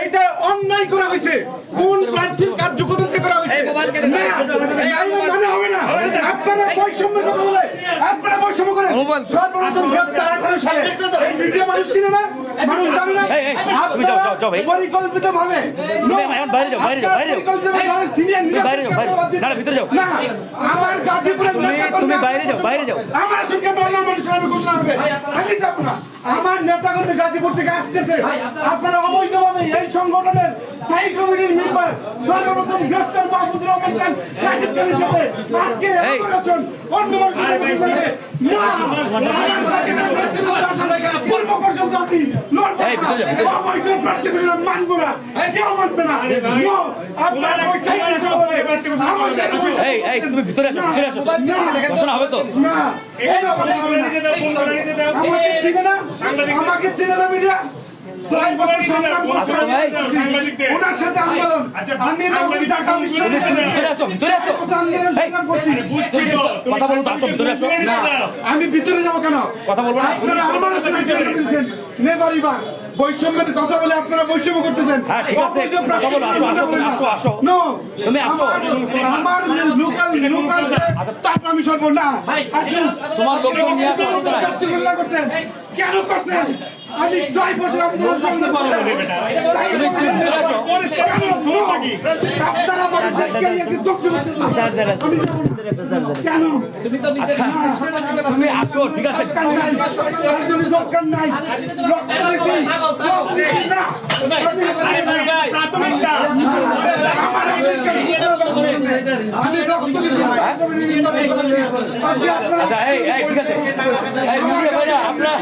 এইটা অন্যায় করা হয়েছে। কোন প্রার্থীর কার্যকর্তা আপনারা বৈষম্যের কথা বলে আপনারা বৈষম্য করেন। সর্বপ্রথম গ্রেপ্তার আঠারো সালে। এই মিডিয়া মানুষ ছিল না মানুষ জানে না। এই, এই, তুমি যাও, যাও, যাও, ভাই। পরিকল্পিত ভাবে বাইরে যাও, বাইরে যাও, বাইরে যাও। বাইরে যাও, বাইরে না, না, ভিতরে যাও। না আমার গাজীপুরের তুমি নেতা তুমি বাইরে যাও বাইরে যাও। আমার সঙ্গে মহিলা মানুষের আমি ঘোষণা হবে। আমি যাব না। আমার নেতাকর্মী গাজীপুর থেকে আসতেছে। আপনারা অবৈধভাবে এই সংগঠনের স্থায়ী কমিটির মেম্বার সর্বপ্রথম গ্রেফতার রহমান খান রাশিদ খানের সাথে আজকে অপারেশন অন্য পূর্ব পর্যন্ত আপনি লড়বেন মানবো না কেউ মানবে না আপনার তুমি ভিতরে আসো ভিতরে আসো ঘোষণা হবে তো চিনে না আমাকে চিনে না মিডিয়া ওনার সাথে আন্দোলন। আমি ঢাকা ভিতরে আমি যাব কেন? কথা বলব আপনারা আমার নেবারিবার বৈষম্যের কথা বলে আপনারা বৈষম্য করতেছেন। হ্যাঁ, ঠিক আছে। অবৈধ প্রার্থী কথা বলো, আসো, আসো, তুমি আসো, আসো। No, তুমি আসো। আমার- লোকাল লোকাল তারপর আমি তোমার করতেন। কেন করছেন? আমি জয় বছর আপনাদের সঙ্গে পারব তুমি আসো আপনারা মানুষের ক্যারিয়ারকে ধ্বংস করতেছেন আমি যাব না। আচ্ছা তুমি আসো ঠিক আছে দরকার নাই আমি রক্ত আচ্ছা ঠিক আছে এই আপনারা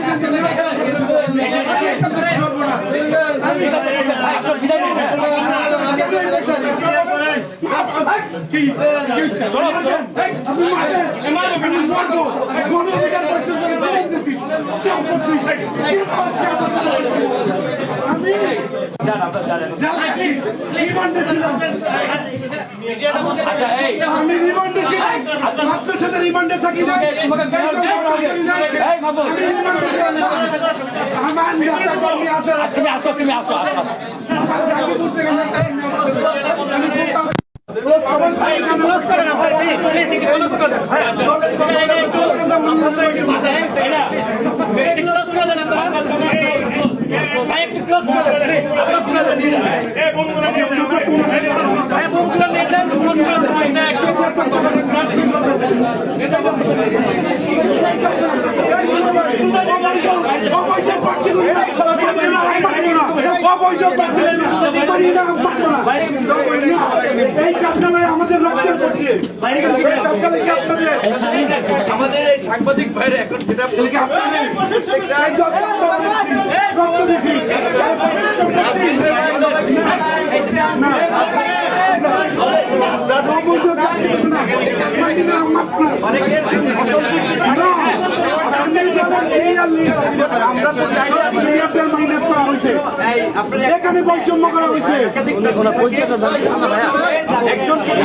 আমি রিমান্ডে ছিলাম। আচ্ছা আমি রিমান্ডে ছিলাম। রিমান্ডে থাকি না। আমার নেতা কর্মী তুমি আসো তুমি আসো আসো আসো। আমার গাজীপুর থেকে নেতা কর্মী আছে। আমি কোথাও অবৈধ আমাদের রক্তের আমাদের এই সাংবাদিক ভাইরা এখন সেটা রক্ত দিছি। না। অবৈধ প্রার্থীগুলো না। পারি না, মারবো না। না। আমি যারা সিরিয়াল নিয়ে আমরা তো চাই না মাইনাস করা হয়েছে এখানে বৈষম্য করা হয়েছে। একজন দল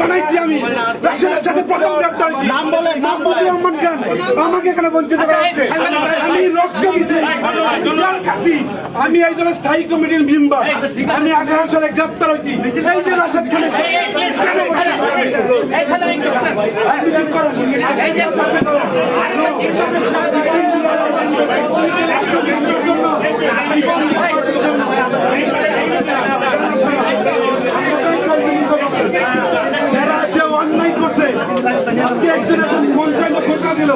বানাইছি আমি সাথে প্রথম গ্রেপ্তার রহমান খান আমাকে এখানে বঞ্চিত করা হচ্ছে। আমি রক্ত দিছি আমি এই দলের স্থায়ী কমিটির মেম্বার আমি আঠারো সালে গ্রেপ্তার হয়েছি এই যে রাশেদ খানের? যে অন্যায় করছে আজকে একজন এখন মন্ত্রালয় ঘোষণা দিল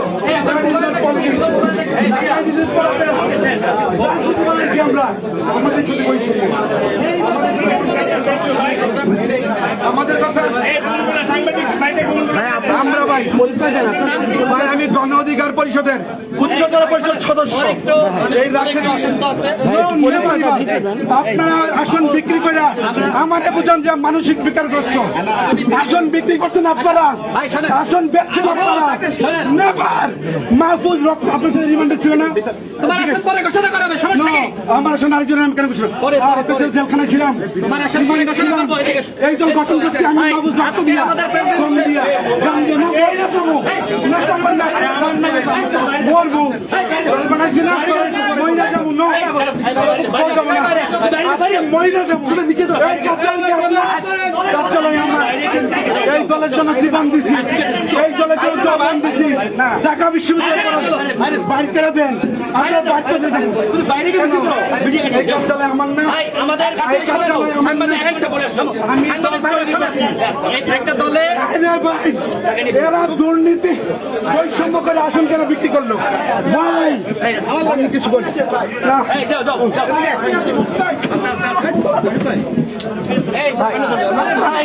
আমরা আমাদের সাথে বৈষম্য আমাদের কথা আমরা ভাই। ভাই আমি গণ অধিকার পরিষদের উপজেলা পরিষদ সদস্য। এই আপনারা আসন বিক্রি করে আমাকে বুঝান যে মানসিক বিকারগ্রস্ত। আসন বিক্রি করছেন আপনারা। আসন বেচছেন আপনারা। নেভার। মাহফুজ রক্ত আপনার সাথে রিমান্ডে ছিল না? আমার আসন আরেকজনের নাম কেন ঘোষণা? জেলখানা ছিলাম। এই তো গঠন করছি আমি মাহফুজ রক্ত দিয়া। শ্রম দিয়া। মরবো। মহিলা যাব ন। দল যাব এই দলের জন্য জীবন দিছি। এই দলের জন্য জীবন দিছি। ঢাকা বিশ্ববিদ্যালয় বাইর করে দেন। আমরা বাইর করে দেবো। বাইরে কাপড় আমার না আমাদের। একটা দলে এরা দুর্নীতি বৈষম্য করে আসন কেন বিক্রি করল? ভাই আমি কিছু বলি। না। এই ভাই ভাই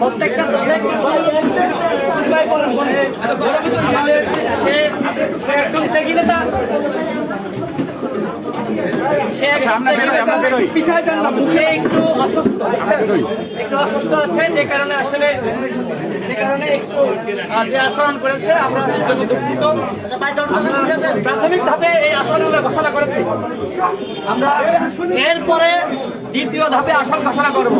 প্রত্যেকটা একটু অসুস্থ। একটু অসুস্থ আছে যে কারণে আসলে যে আচরণ করেছে, আমরা দুঃখিত। প্রাথমিক ধাপে এই আসন আমরা ঘোষণা করেছি। আমরা এরপরে দ্বিতীয় ধাপে আসন ঘোষণা করব।